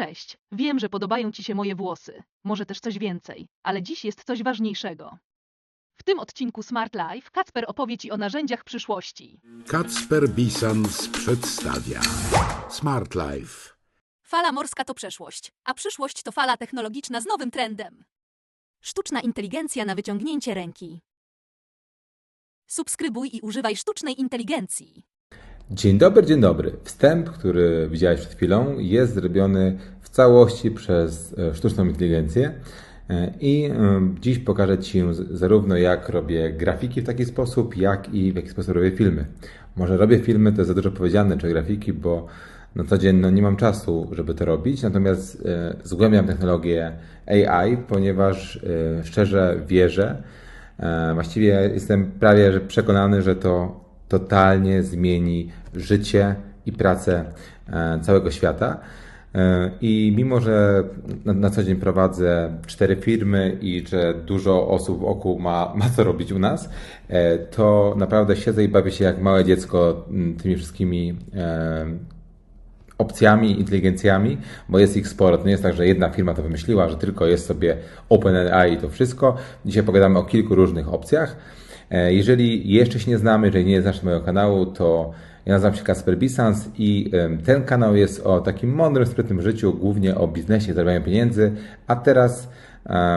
Cześć, wiem, że podobają Ci się moje włosy, może też coś więcej, ale dziś jest coś ważniejszego. W tym odcinku Smart Life Kacper opowie Ci o narzędziach przyszłości. Kacper Bisans przedstawia Smart Life. Fala morska to przeszłość, a przyszłość to fala technologiczna z nowym trendem. Sztuczna inteligencja na wyciągnięcie ręki. Subskrybuj i używaj sztucznej inteligencji. Dzień dobry, dzień dobry. Wstęp, który widziałeś przed chwilą, jest zrobiony w całości przez e, sztuczną inteligencję. E, I e, dziś pokażę Ci zarówno jak robię grafiki w taki sposób, jak i w jaki sposób robię filmy. Może robię filmy, to jest za dużo powiedziane, czy grafiki, bo na co dzień no, nie mam czasu, żeby to robić, natomiast e, zgłębiam technologię AI, ponieważ szczerze wierzę, właściwie jestem prawie przekonany, że to totalnie zmieni życie i pracę e, całego świata. E, I mimo, że na, co dzień prowadzę cztery firmy i że dużo osób wokół ma, ma co robić u nas, e, to naprawdę siedzę i bawię się jak małe dziecko tymi wszystkimi opcjami, inteligencjami, bo jest ich sporo. To nie jest tak, że jedna firma to wymyśliła, że tylko jest sobie OpenAI i to wszystko. Dzisiaj pogadamy o kilku różnych opcjach. E, Jeżeli jeszcze się nie znamy, jeżeli nie znasz mojego kanału, to ja nazywam się Kasper Bisans i ten kanał jest o takim mądrym, sprytnym życiu, głównie o biznesie, zarabianiu pieniędzy, a teraz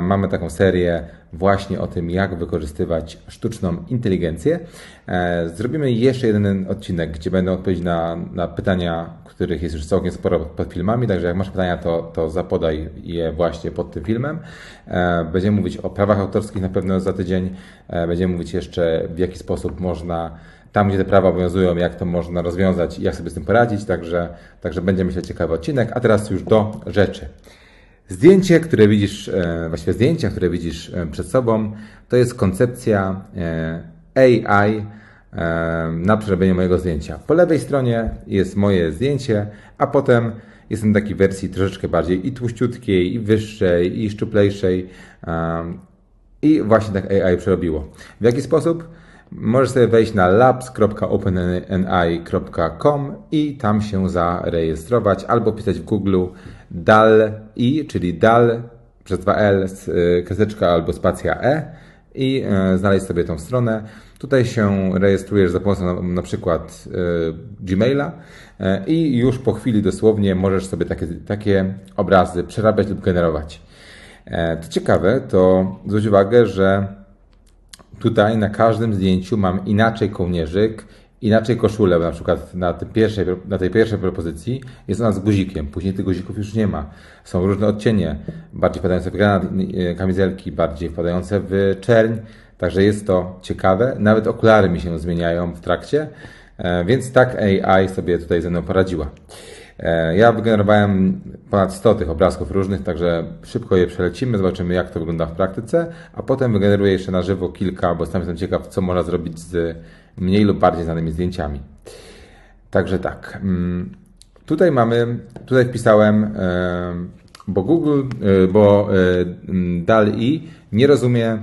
mamy taką serię właśnie o tym, jak wykorzystywać sztuczną inteligencję. E, Zrobimy jeszcze jeden odcinek, gdzie będę odpowiedzieć na, na pytania, których jest już całkiem sporo pod filmami, także jak masz pytania, to, to zapodaj je właśnie pod tym filmem. E, Będziemy mówić o prawach autorskich na pewno za tydzień. E, Będziemy mówić jeszcze, w jaki sposób można tam, gdzie te prawa obowiązują, jak to można rozwiązać i jak sobie z tym poradzić. Także, także będzie myślę ciekawy odcinek. A teraz już do rzeczy. Zdjęcie, które widzisz, e, właściwie zdjęcia, które widzisz e, przed sobą, to jest koncepcja e, AI na przerobienie mojego zdjęcia. Po lewej stronie jest moje zdjęcie, a potem jestem w takiej wersji troszeczkę bardziej i tłuściutkiej, i wyższej, i szczuplejszej. I właśnie tak AI przerobiło. W jaki sposób? Możesz sobie wejść na labs.openai.com i tam się zarejestrować albo pisać w Google DAL-I, czyli DAL przez 2L, z, y, kreseczka albo spacja E i e, znaleźć sobie tą stronę. Tutaj się rejestrujesz za pomocą na, na przykład e, Gmaila e, i już po chwili dosłownie możesz sobie takie, takie obrazy przerabiać lub generować. E, To ciekawe, to zwróć uwagę, że Tutaj na każdym zdjęciu mam inaczej kołnierzyk, inaczej koszulę, na przykład na, tej pierwszej, na tej pierwszej propozycji jest ona z guzikiem, później tych guzików już nie ma. Są różne odcienie, bardziej wpadające w granat e, kamizelki, bardziej wpadające w czerń, także jest to ciekawe. Nawet okulary mi się zmieniają w trakcie, e, więc tak AI sobie tutaj ze mną poradziła. E, Ja wygenerowałem ponad 100 tych obrazków różnych, także szybko je przelecimy, zobaczymy jak to wygląda w praktyce, a potem wygeneruję jeszcze na żywo kilka, bo jestem ciekaw, co można zrobić z mniej lub bardziej znanymi zdjęciami. Także tak. mm, Tutaj mamy, tutaj wpisałem, e, bo Google, e, bo DAL-I nie rozumie,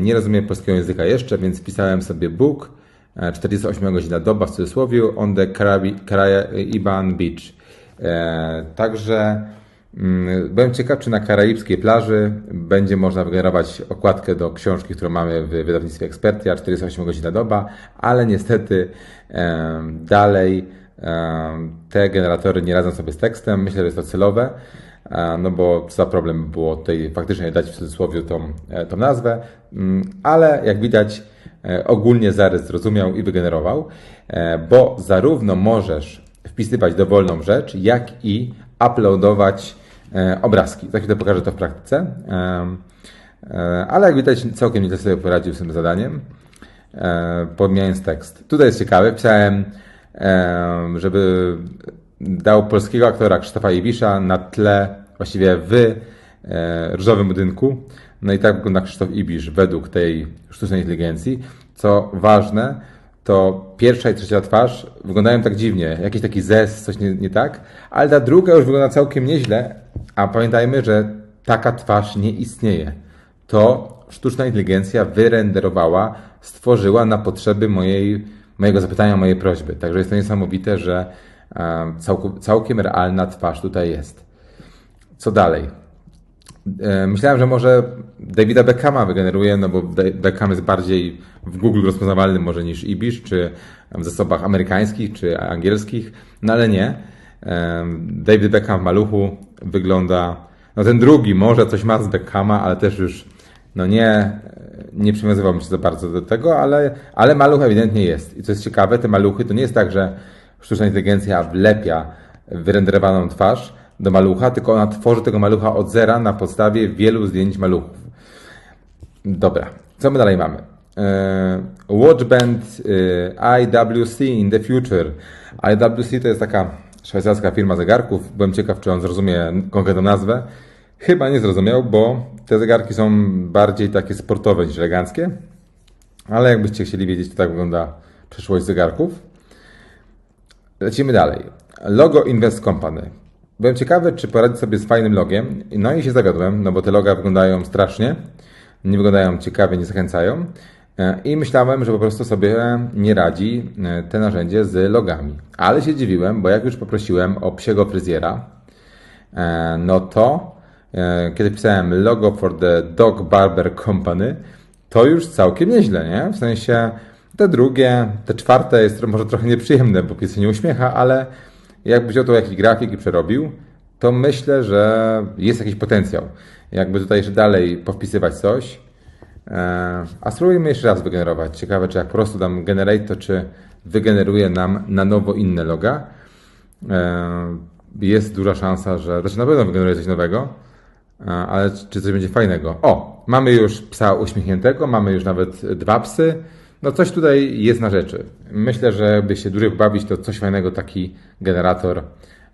nie rozumie polskiego języka jeszcze, więc wpisałem sobie book, e, 48 godzina doba w cudzysłowie, on the Caribbean Beach. E, Także mm, byłem ciekaw, czy na karaibskiej plaży będzie można wygenerować okładkę do książki, którą mamy w wydawnictwie Expertia, 48 godzina doba, ale niestety em, dalej em, te generatory nie radzą sobie z tekstem. Myślę, że jest to celowe, e, no bo za problem było tutaj faktycznie dać w cudzysłowie tą, e, tą nazwę, Mm, ale jak widać e, ogólnie zarys zrozumiał i wygenerował, e, bo zarówno możesz wpisywać dowolną rzecz, jak i uploadować e, obrazki. Za chwilę pokażę to w praktyce. E, Ale jak widać, całkiem nieźle sobie poradził z tym zadaniem, e, pomijając tekst. Tutaj jest ciekawe, pisałem, em, żeby dał polskiego aktora Krzysztofa Iwisza na tle, właściwie w e, różowym budynku. No i tak wygląda Krzysztof Ibisz według tej sztucznej inteligencji. Co ważne, to pierwsza i trzecia twarz wyglądają tak dziwnie, jakiś taki zes, coś nie, nie tak, ale ta druga już wygląda całkiem nieźle, a pamiętajmy, że taka twarz nie istnieje. To sztuczna inteligencja wyrenderowała, stworzyła na potrzeby mojej, mojego zapytania, mojej prośby. Także jest to niesamowite, że całkiem realna twarz tutaj jest. Co dalej? Myślałem, że może Davida Beckhama wygeneruje, no bo Be- Beckham jest bardziej w Google rozpoznawalny może niż Ibisz, czy w zasobach amerykańskich, czy angielskich, no ale nie. David Beckham w maluchu wygląda, no ten drugi może coś ma z Beckhama, ale też już, no nie, nie przywiązywałbym się za bardzo do tego, ale, ale maluch ewidentnie jest. I co jest ciekawe, te maluchy to nie jest tak, że sztuczna inteligencja wlepia wyrenderowaną twarz do malucha, tylko ona tworzy tego malucha od zera na podstawie wielu zdjęć maluchów. Dobra, co my dalej mamy? E, Watchband e, IWC in the future. IWC to jest taka szwajcarska firma zegarków. Byłem ciekaw, czy on zrozumie konkretną nazwę. Chyba nie zrozumiał, bo te zegarki są bardziej takie sportowe niż eleganckie. Ale jakbyście chcieli wiedzieć, to tak wygląda przyszłość zegarków. Lecimy dalej. Logo Invest Company. Byłem ciekawy, czy poradzić sobie z fajnym logiem. No i się zawiodłem, no bo te loga wyglądają strasznie. Nie wyglądają ciekawie, nie zachęcają. E, I myślałem, że po prostu sobie nie radzi e, te narzędzie z logami. Ale się dziwiłem, bo jak już poprosiłem o psiego fryzjera, e, no to kiedy pisałem logo for the Dog Barber Company, to już całkiem nieźle, nie? W sensie te drugie, te czwarte jest może trochę nieprzyjemne, bo pies się nie uśmiecha, ale jakby wziął to jakiś grafik i przerobił, to myślę, że jest jakiś potencjał. Jakby tutaj jeszcze dalej powpisywać coś. E, A spróbujmy jeszcze raz wygenerować. Ciekawe, czy jak po prostu dam generate, to czy wygeneruje nam na nowo inne loga. E, Jest duża szansa, że. Znaczy na pewno wygeneruje coś nowego, e, ale czy coś będzie fajnego? O, mamy już psa uśmiechniętego, mamy już nawet dwa psy. No coś tutaj jest na rzeczy. Myślę, że by się dłużej pobawić, to coś fajnego taki generator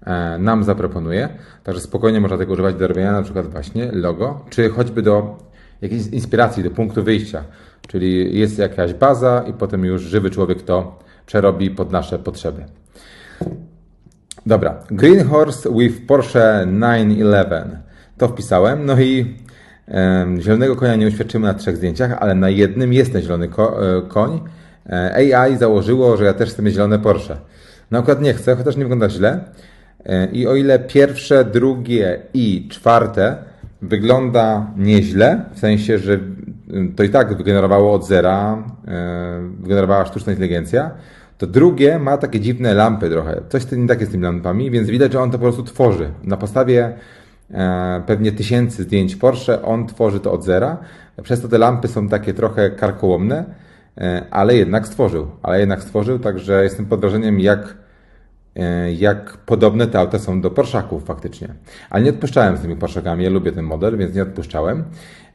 e, nam zaproponuje. Także spokojnie można tego używać do robienia na przykład właśnie logo, czy choćby do jakiejś inspiracji, do punktu wyjścia. Czyli jest jakaś baza i potem już żywy człowiek to przerobi pod nasze potrzeby. Dobra, Green Horse with Porsche 911. To wpisałem. No i zielonego konia nie uświadczymy na trzech zdjęciach, ale na jednym jest ten zielony e, koń. E, AI założyło, że ja też chcę mieć zielone Porsche. No akurat nie chcę, chociaż nie wygląda źle. E, I o ile pierwsze, drugie i czwarte wygląda nieźle, w sensie, że to i tak wygenerowało od zera, wygenerowała sztuczna inteligencja, to drugie ma takie dziwne lampy trochę. Coś nie tak jest z tymi lampami, więc widać, że on to po prostu tworzy. Na podstawie pewnie tysięcy zdjęć Porsche, on tworzy to od zera. Przez to te lampy są takie trochę karkołomne, e, ale jednak stworzył. Ale jednak stworzył, także jestem pod wrażeniem, jak, e, jak podobne te auta są do Porszaków faktycznie. Ale nie odpuszczałem z tymi Porszakami, ja lubię ten model, więc nie odpuszczałem.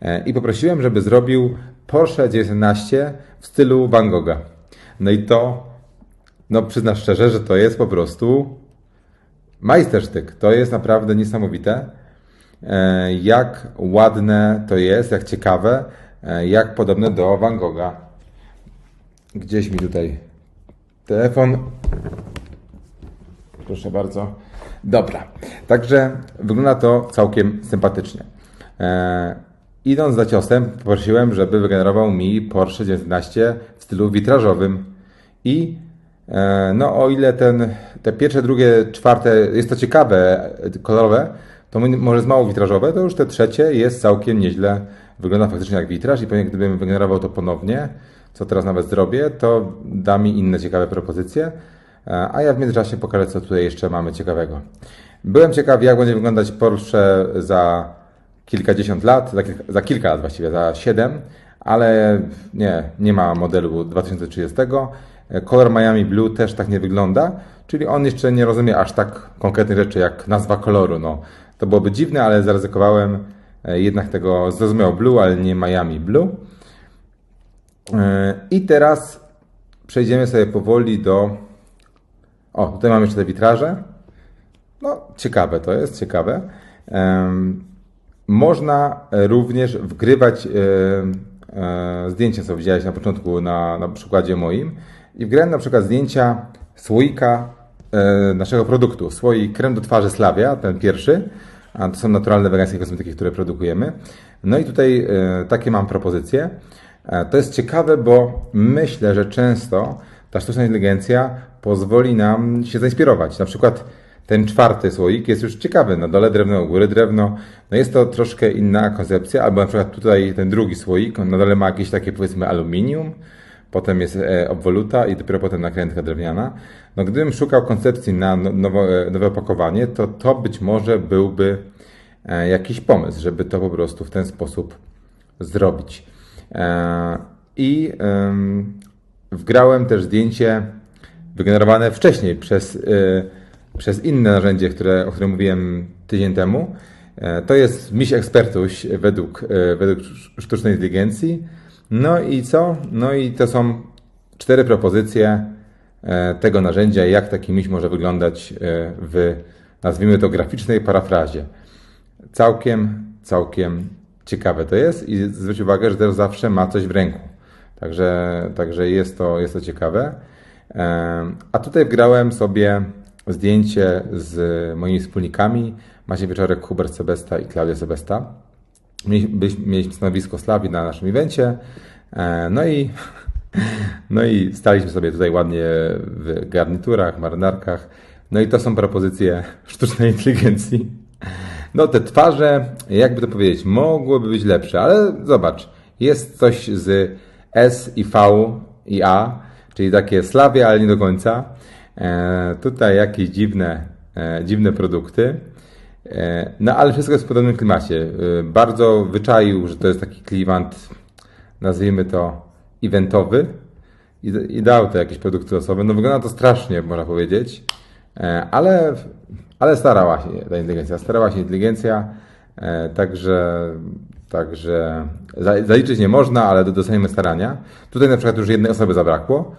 E, I poprosiłem, żeby zrobił Porsche 911 w stylu Van Gogha. No i to no przyznam szczerze, że to jest po prostu majstersztyk. To jest naprawdę niesamowite. E, Jak ładne to jest, jak ciekawe, e, jak podobne do Van Gogha. Gdzieś mi tutaj telefon. Proszę bardzo. Dobra. Także wygląda to całkiem sympatycznie. E, idąc za ciosem, poprosiłem, żeby wygenerował mi Porsche 911 w stylu witrażowym. I no, o ile ten, te pierwsze, drugie, czwarte jest to ciekawe, kolorowe, to może jest mało witrażowe, to już te trzecie jest całkiem nieźle. Wygląda faktycznie jak witraż i pewnie gdybym wygenerował to ponownie, co teraz nawet zrobię, to da mi inne ciekawe propozycje. E, A ja w międzyczasie pokażę, co tutaj jeszcze mamy ciekawego. Byłem ciekaw, jak będzie wyglądać Porsche za kilkadziesiąt lat, za kilka, za kilka lat właściwie, za siedem, ale nie, nie ma modelu 2030. E, Kolor Miami Blue też tak nie wygląda, czyli on jeszcze nie rozumie aż tak konkretnych rzeczy jak nazwa koloru. No, to byłoby dziwne, ale zaryzykowałem e, jednak tego zrozumiał Blue, ale nie Miami Blue. E, I teraz przejdziemy sobie powoli do. O, tutaj mamy jeszcze te witraże. No, ciekawe to jest, ciekawe. Można również wgrywać e, zdjęcia, co widziałeś na początku na, na przykładzie moim. I wgrałem na przykład zdjęcia słoika naszego produktu. Słoik krem do twarzy Slavia, ten pierwszy. A to są naturalne wegańskie kosmetyki, które produkujemy. No i tutaj e, takie mam propozycje. E, To jest ciekawe, bo myślę, że często ta sztuczna inteligencja pozwoli nam się zainspirować. Na przykład ten czwarty słoik jest już ciekawy. Na dole drewno, u góry drewno. No jest to troszkę inna koncepcja, albo na przykład tutaj ten drugi słoik, on na dole ma jakieś takie powiedzmy aluminium, potem jest e, obwoluta i dopiero potem nakrętka drewniana. No gdybym szukał koncepcji na no- e, nowe opakowanie, to to być może byłby e, jakiś pomysł, żeby to po prostu w ten sposób zrobić. I em, wgrałem też zdjęcie wygenerowane wcześniej przez, przez inne narzędzie, które, o którym mówiłem tydzień temu. To jest Miś Ekspertuś według, według sztucznej inteligencji. No i co? No i to są cztery propozycje e, tego narzędzia, jak taki miś może wyglądać e, w, nazwijmy to, graficznej parafrazie. Całkiem, całkiem ciekawe to jest i zwróć uwagę, że też zawsze ma coś w ręku. Także, także jest, to, jest to ciekawe. Em, A tutaj wgrałem sobie zdjęcie z moimi wspólnikami, Maciej Wieczorek, Hubert Sebesta i Klaudia Sebesta. Mieliśmy stanowisko Slawi na naszym evencie. E, No i, no i staliśmy sobie tutaj ładnie w garniturach, marynarkach. No i to są propozycje sztucznej inteligencji. No te twarze, jakby to powiedzieć, mogłyby być lepsze, ale zobacz, jest coś z S i V i A, czyli takie Slawie, ale nie do końca. E, tutaj jakieś dziwne, e, dziwne produkty. E, no ale wszystko jest w podobnym klimacie. E, bardzo wyczaił, że to jest taki klimat, nazwijmy to eventowy i, i dał te jakieś produkty osoby. No wygląda to strasznie, można powiedzieć, e, ale, ale starała się ta inteligencja, starała się inteligencja, także, także za- zaliczyć nie można, ale doceniamy starania. Tutaj na przykład już jednej osoby zabrakło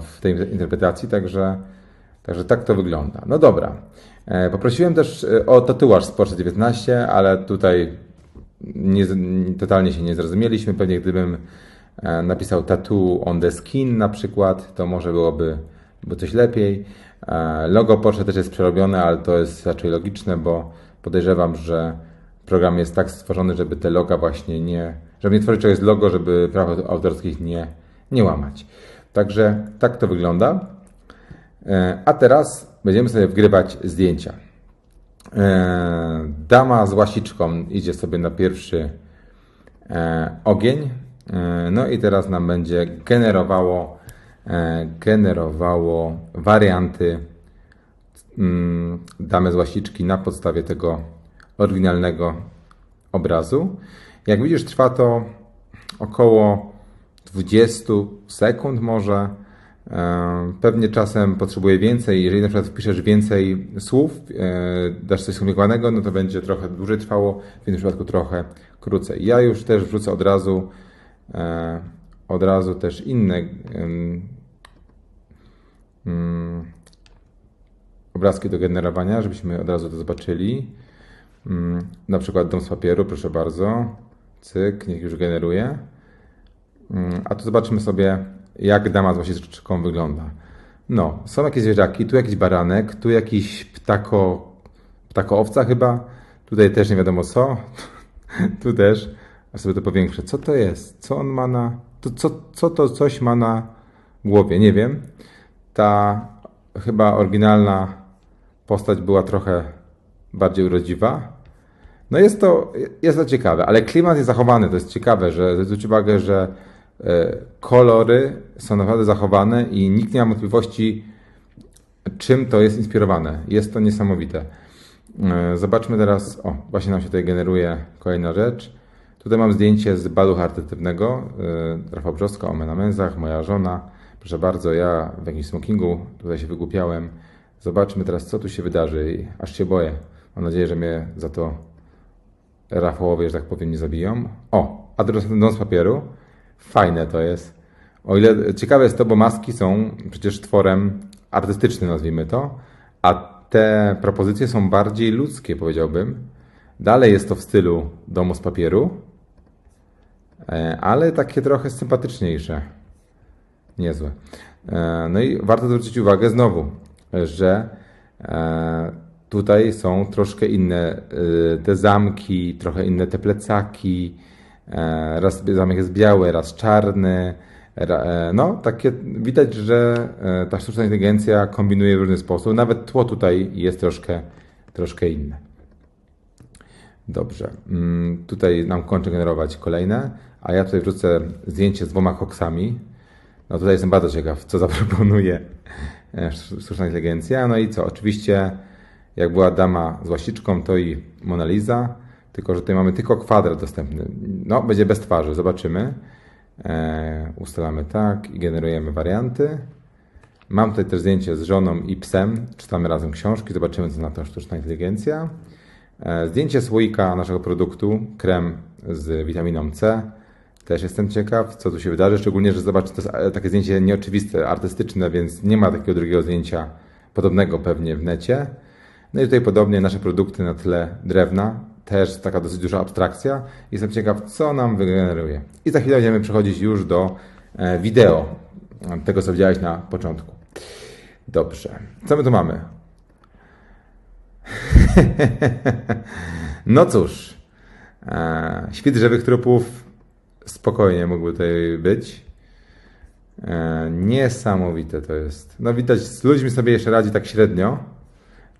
w tej interpretacji, także, także tak to wygląda. No dobra. E, Poprosiłem też e, o tatuaż z Porsche 19, ale tutaj nie, totalnie się nie zrozumieliśmy. Pewnie gdybym e, napisał tattoo on the skin na przykład, to może byłoby, by coś lepiej. Logo Porsche też jest przerobione, ale to jest raczej logiczne, bo podejrzewam, że program jest tak stworzony, żeby te loga właśnie nie, żeby nie tworzyć czegoś z logo, żeby praw autorskich nie, nie łamać. Także tak to wygląda. E, A teraz będziemy sobie wgrywać zdjęcia. E, Dama z łasiczką idzie sobie na pierwszy e, ogień. No i teraz nam będzie generowało, generowało warianty mm, damy z łasiczki na podstawie tego oryginalnego obrazu. Jak widzisz, trwa to około 20 sekund może. E, Pewnie czasem potrzebuję więcej. Jeżeli na przykład wpiszesz więcej słów, e, dasz coś skomplikowanego, no to będzie trochę dłużej trwało, w innym przypadku trochę krócej. Ja już też wrzucę od razu e, od razu też inne mm, obrazki do generowania, żebyśmy od razu to zobaczyli. Mm, Na przykład dom z papieru, proszę bardzo. Cyk, niech już generuje. Mm, A tu zobaczymy sobie, jak dama z łasiczką wygląda. No, są jakieś zwierzaki, tu jakiś baranek, tu jakiś ptako, ptako-owca chyba, tutaj też nie wiadomo co, tu też, a sobie to powiększę. Co to jest? Co on ma na, to, co, co to coś ma na głowie? Nie wiem. Ta chyba oryginalna postać była trochę bardziej urodziwa. No jest to, jest to ciekawe, ale klimat jest zachowany. To jest ciekawe, że zwróć uwagę, że kolory są naprawdę zachowane i nikt nie ma wątpliwości, czym to jest inspirowane. Jest to niesamowite. E, Zobaczmy teraz, o, właśnie nam się tutaj generuje kolejna rzecz. Tutaj mam zdjęcie z balu charytatywnego. e, Rafał Brzoska, Omen na męzach, moja żona. Proszę bardzo, ja w jakimś smokingu tutaj się wygłupiałem. Zobaczmy teraz, co tu się wydarzy. Aż się boję. Mam nadzieję, że mnie za to Rafałowie, że tak powiem, nie zabiją. O, a teraz dom z papieru. Fajne to jest. O ile ciekawe jest to, bo maski są przecież tworem artystycznym, nazwijmy to, a te propozycje są bardziej ludzkie, powiedziałbym. Dalej jest to w stylu domu z papieru, e, ale takie trochę sympatyczniejsze. Niezłe. E, No i warto zwrócić uwagę znowu, że e, tutaj są troszkę inne te zamki, trochę inne te plecaki. E, Raz zamek jest biały, raz czarny. E, No, takie widać, że e, ta sztuczna inteligencja kombinuje w różny sposób. Nawet tło tutaj jest troszkę, troszkę inne. Dobrze. Mm, Tutaj nam kończy generować kolejne, a ja tutaj wrzucę zdjęcie z dwoma koksami. No tutaj jestem bardzo ciekaw, co zaproponuje sztuczna inteligencja. No i co? Oczywiście, jak była dama z łasiczką, to i Mona Lisa, tylko że tutaj mamy tylko kwadrat dostępny. No, będzie bez twarzy, zobaczymy. E, ustalamy tak i generujemy warianty. Mam tutaj też zdjęcie z żoną i psem. Czytamy razem książki, zobaczymy, co na to sztuczna inteligencja. E, Zdjęcie słoika naszego produktu, krem z witaminą C. Też jestem ciekaw, co tu się wydarzy, szczególnie, że zobacz, to jest e, takie zdjęcie nieoczywiste, artystyczne, więc nie ma takiego drugiego zdjęcia podobnego pewnie w necie. No i tutaj podobnie nasze produkty na tle drewna, też taka dosyć duża abstrakcja. Jestem ciekaw, co nam wygeneruje. I za chwilę będziemy przechodzić już do e, wideo, tego co widziałeś na początku. Dobrze, co my tu mamy? No cóż, e, świt żywych trupów spokojnie mógłby tutaj być. E, niesamowite to jest. No widać, z ludźmi sobie jeszcze radzi tak średnio.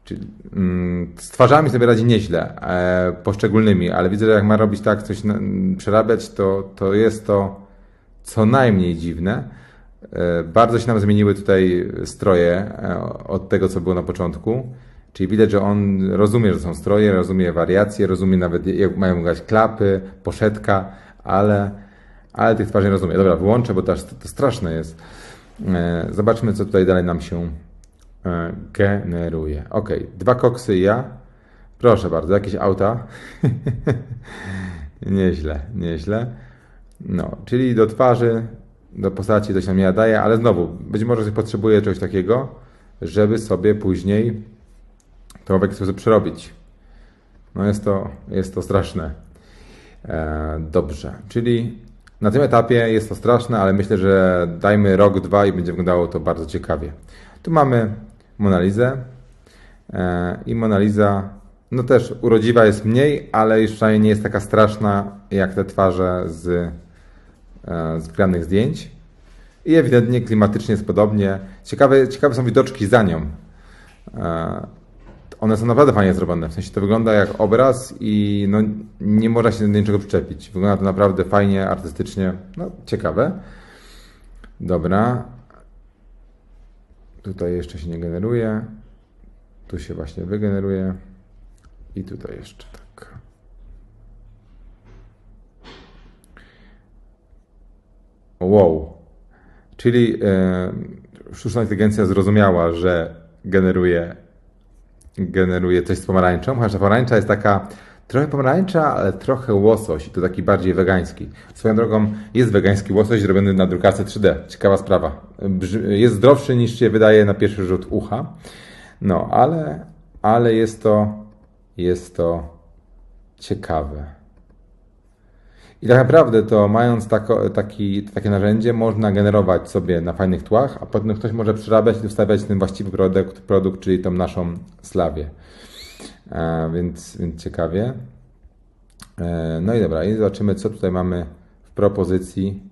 Czyli, mm, z twarzami sobie radzi nieźle, e, poszczególnymi, ale widzę, że jak ma robić tak, coś przerabiać, to, to jest to co najmniej dziwne. E, bardzo się nam zmieniły tutaj stroje e, od tego, co było na początku. Czyli widać, że on rozumie, że są stroje, rozumie wariacje, rozumie nawet, jak mają grać klapy, poszetka, ale, ale tych twarzy nie rozumie. Dobra, wyłączę, bo to, to straszne jest. Zobaczmy, co tutaj dalej nam się generuje. Ok, dwa koksy ja. Proszę bardzo, jakieś auta. nieźle, nieźle. No, czyli do twarzy, do postaci coś nam nie daje, ale znowu, być może ktoś potrzebuje czegoś takiego, żeby sobie później to w jakiś sposób przerobić. No jest to, jest to straszne. E, dobrze, czyli na tym etapie jest to straszne, ale myślę, że dajmy rok, dwa i będzie wyglądało to bardzo ciekawie. Tu mamy Monalizę e, i Monaliza, no też urodziwa jest mniej, ale już przynajmniej nie jest taka straszna jak te twarze z, e, z granych zdjęć. I ewidentnie klimatycznie jest podobnie. Ciekawe, ciekawe są widoczki za nią. E, one są naprawdę fajnie zrobione. W sensie to wygląda jak obraz i no, nie można się do niczego przyczepić. Wygląda to naprawdę fajnie, artystycznie. No, ciekawe. Dobra. Tutaj jeszcze się nie generuje. Tu się właśnie wygeneruje. I tutaj jeszcze tak. Wow. Czyli e, sztuczna inteligencja zrozumiała, że generuje generuje coś z pomarańczą, chociaż ta pomarańcza jest taka trochę pomarańcza, ale trochę łosoś i to taki bardziej wegański. Swoją drogą jest wegański łosoś zrobiony na drukarce 3D. Ciekawa sprawa. Jest zdrowszy niż się wydaje na pierwszy rzut ucha. No, ale, ale jest to jest to ciekawe. I tak naprawdę to mając tako, taki, takie narzędzie można generować sobie na fajnych tłach, a potem ktoś może przerabiać i wstawiać ten właściwy produkt, produkt czyli tą naszą slawię. E, więc, więc ciekawie. E, no i dobra, i zobaczymy co tutaj mamy w propozycji.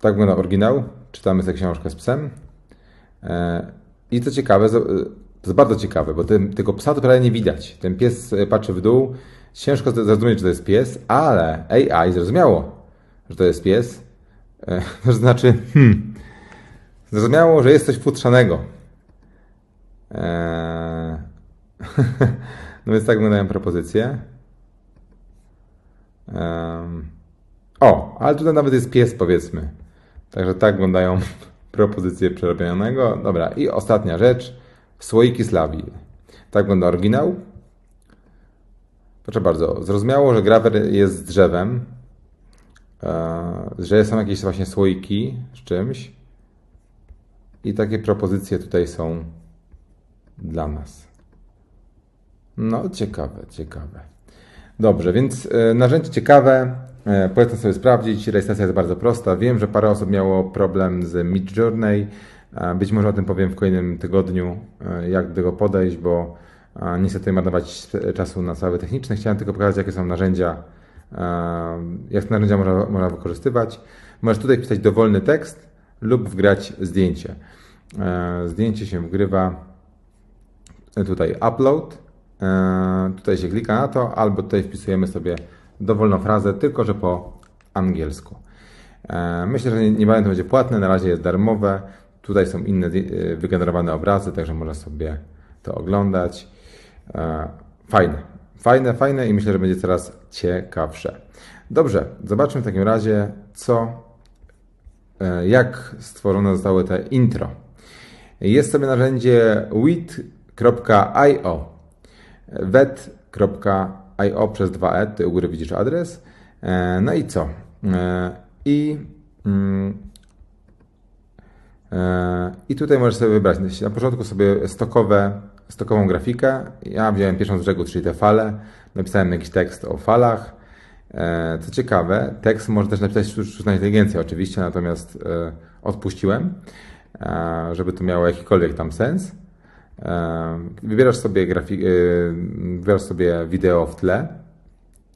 Tak wygląda oryginał. Czytamy sobie książkę z psem. E, I co ciekawe, to jest bardzo ciekawe, bo ten, tego psa to prawie nie widać. Ten pies patrzy w dół. Ciężko zrozumieć, że to jest pies, ale AI zrozumiało, że to jest pies. To znaczy, hmm, zrozumiało, że jest coś futrzanego. Eee, no więc tak wyglądają propozycje. Em, O, ale tutaj nawet jest pies, powiedzmy. Także tak wyglądają propozycje przerobionego. Dobra, i ostatnia rzecz. Słoiki Slawii. Tak wygląda oryginał. Proszę bardzo. Zrozumiało, że grawer jest z drzewem, e, że są jakieś właśnie słoiki z czymś. I takie propozycje tutaj są dla nas. No, ciekawe, ciekawe. Dobrze, więc e, narzędzie ciekawe. E, polecam sobie sprawdzić. Rejestracja jest bardzo prosta. Wiem, że parę osób miało problem z Midjourney. E, Być może o tym powiem w kolejnym tygodniu, jak do tego podejść, bo nie chcę tutaj marnować czasu na sprawy techniczne. Chciałem tylko pokazać, jakie są narzędzia jak te narzędzia można, można wykorzystywać. Możesz tutaj wpisać dowolny tekst lub wgrać zdjęcie. Zdjęcie się wgrywa tutaj upload. E, Tutaj się klika na to, albo tutaj wpisujemy sobie dowolną frazę, tylko że po angielsku. E, Myślę, że niebawem to będzie płatne, na razie jest darmowe. Tutaj są inne e, wygenerowane obrazy, także można sobie to oglądać. Fajne, fajne, fajne i myślę, że będzie coraz ciekawsze. Dobrze, zobaczmy w takim razie, co, jak stworzone zostały te intro. Jest sobie narzędzie wit.io wet.io przez 2e, ty u góry widzisz adres. E, No i co? E, I, mm, e, I tutaj możesz sobie wybrać na początku sobie stokowe, stokową grafikę. Ja wziąłem pierwszą z brzegu, czyli te fale. Napisałem jakiś tekst o falach. Co ciekawe, tekst może też napisać sztuc- sztuczna inteligencja oczywiście, natomiast odpuściłem, żeby to miało jakikolwiek tam sens. E, Wybierasz sobie, grafik, e, wybierasz sobie wideo w tle,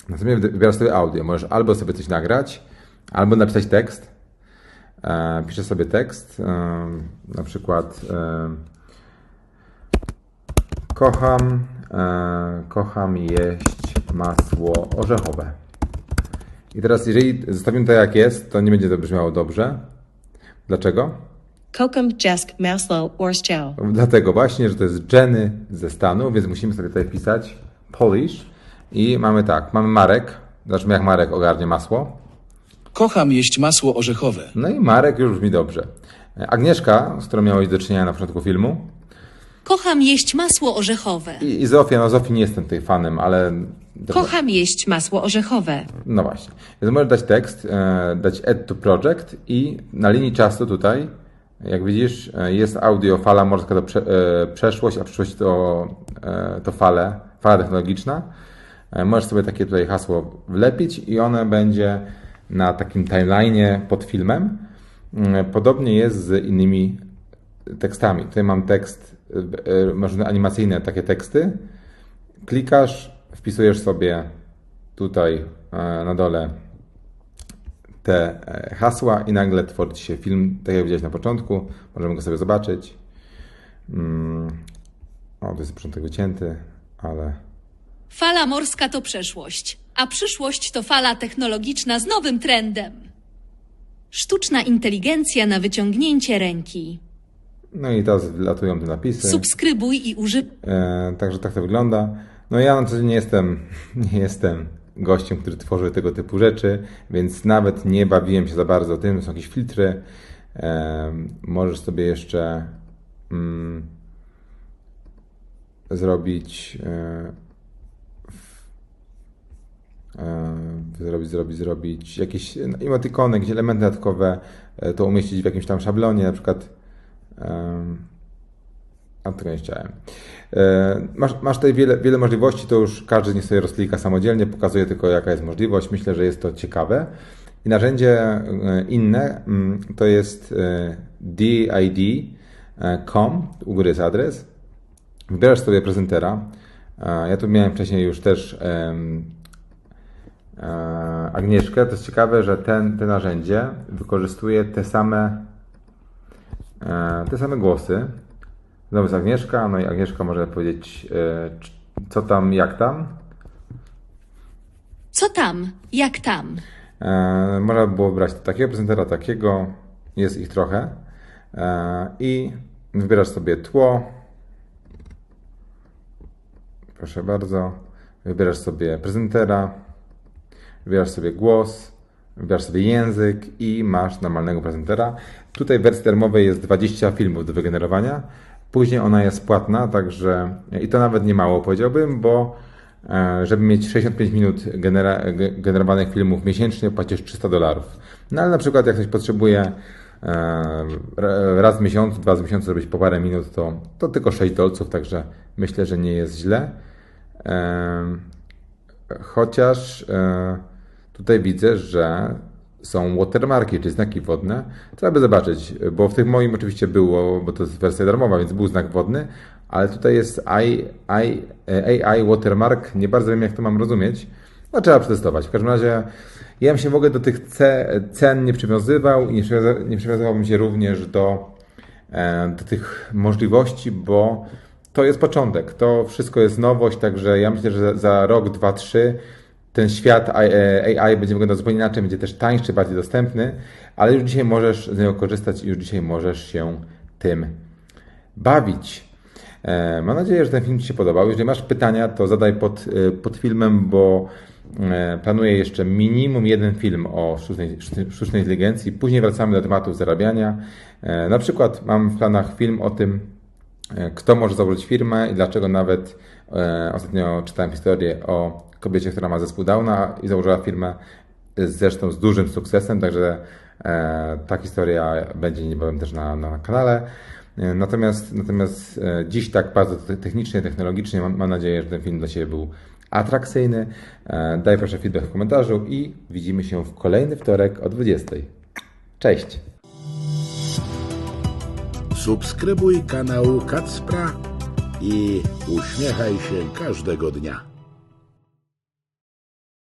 następnie wybierasz sobie audio. Możesz albo sobie coś nagrać, albo napisać tekst. E, Piszę sobie tekst, na przykład kocham, kocham jeść masło orzechowe. I teraz, jeżeli zostawimy to jak jest, to nie będzie to brzmiało dobrze. Dlaczego? Kokum Jesk Maslow Orschel. Dlatego właśnie, że to jest Jenny ze Stanu, więc musimy sobie tutaj wpisać Polish i mamy tak, mamy Marek, zobaczmy jak Marek ogarnie masło. Kocham jeść masło orzechowe. No i Marek już brzmi dobrze. Agnieszka, z którą miałeś do czynienia na początku filmu Kocham jeść masło orzechowe. i, i Zofia, no Zofii nie jestem tutaj fanem, ale... Kocham jeść masło orzechowe. No właśnie. Więc możesz dać tekst, e, dać add to project i na linii czasu tutaj, jak widzisz, e, jest audio, fala morska to prze, e, przeszłość, a przyszłość to, e, to fale, fala technologiczna. E, Możesz sobie takie tutaj hasło wlepić i one będzie na takim timeline'ie pod filmem. Mm, Podobnie jest z innymi tekstami. Tutaj mam tekst, e, e, animacyjne takie teksty. Klikasz, wpisujesz sobie tutaj e, na dole te e, hasła i nagle tworzy się film, tak jak widziałeś na początku. Możemy go sobie zobaczyć. Mm. O, to jest początek wycięty, ale Fala morska to przeszłość, a przyszłość to fala technologiczna z nowym trendem. Sztuczna inteligencja na wyciągnięcie ręki. no i teraz wlatują te napisy. Subskrybuj i używaj. E, także tak to wygląda. No ja na co dzień nie jestem, nie jestem gościem, który tworzy tego typu rzeczy, więc nawet nie bawiłem się za bardzo tym. Są jakieś filtry. Możesz sobie jeszcze mm, zrobić e, e, zrobić, zrobić, zrobić jakieś emotykony, jakieś elementy dodatkowe, e, to umieścić w jakimś tam szablonie, na przykład a tego nie chciałem. E, Masz, masz tutaj wiele, wiele możliwości, to już każdy niech sobie rozklika samodzielnie, pokazuje tylko jaka jest możliwość. Myślę, że jest to ciekawe. I narzędzie e, inne mm, to jest e, did.com, u góry jest adres. Wybierasz sobie prezentera. Ja tu miałem wcześniej już też Agnieszkę. To jest ciekawe, że ten, te narzędzie wykorzystuje te same te same głosy. Znowu jest Agnieszka, no i Agnieszka może powiedzieć e, co tam, jak tam. Co tam? Jak tam? E, Można by było brać takiego prezentera, takiego, jest ich trochę. E, I wybierasz sobie tło. Proszę bardzo. Wybierasz sobie prezentera, wybierasz sobie głos, wybierasz sobie język i masz normalnego prezentera. Tutaj w wersji darmowej jest 20 filmów do wygenerowania. Później ona jest płatna, także i to nawet nie mało powiedziałbym, bo e, żeby mieć 65 minut genera- ge- generowanych filmów miesięcznie, płacisz 300 dolarów. No ale na przykład jak ktoś potrzebuje e, ra- raz w miesiącu, dwa w miesiącu zrobić po parę minut, to, to tylko 6 dolców, także myślę, że nie jest źle. E, Chociaż tutaj widzę, że są watermarki, czyli znaki wodne. Trzeba by zobaczyć, bo w tych moim oczywiście było, bo to jest wersja darmowa, więc był znak wodny, ale tutaj jest AI, AI, AI watermark. Nie bardzo wiem, jak to mam rozumieć. No trzeba przetestować. W każdym razie ja bym się w ogóle do tych ce- cen nie przywiązywał i nie, przywiązywałbym się również do, e, do tych możliwości, bo to jest początek. To wszystko jest nowość, także ja myślę, że za rok, dwa, trzy ten świat AI AI będzie wyglądał zupełnie inaczej, będzie też tańszy, bardziej dostępny, ale już dzisiaj możesz z niego korzystać i już dzisiaj możesz się tym bawić. E, Mam nadzieję, że ten film Ci się podobał. Jeżeli masz pytania, to zadaj pod, e, pod filmem, bo e, planuję jeszcze minimum jeden film o sztucznej, sztucznej inteligencji. Później wracamy do tematów zarabiania. E, Na przykład mam w planach film o tym, e, kto może założyć firmę i dlaczego nawet e, ostatnio czytałem historię o kobiecie, która ma zespół Downa i założyła firmę e, zresztą z dużym sukcesem, także e, ta historia będzie niebawem też na, na kanale. E, Natomiast, natomiast e, dziś tak bardzo te- technicznie, technologicznie mam, mam nadzieję, że ten film dla Ciebie był atrakcyjny. Daj proszę feedback w komentarzu i widzimy się w kolejny wtorek o 20. Cześć! Subskrybuj kanał Kacpra i uśmiechaj się każdego dnia.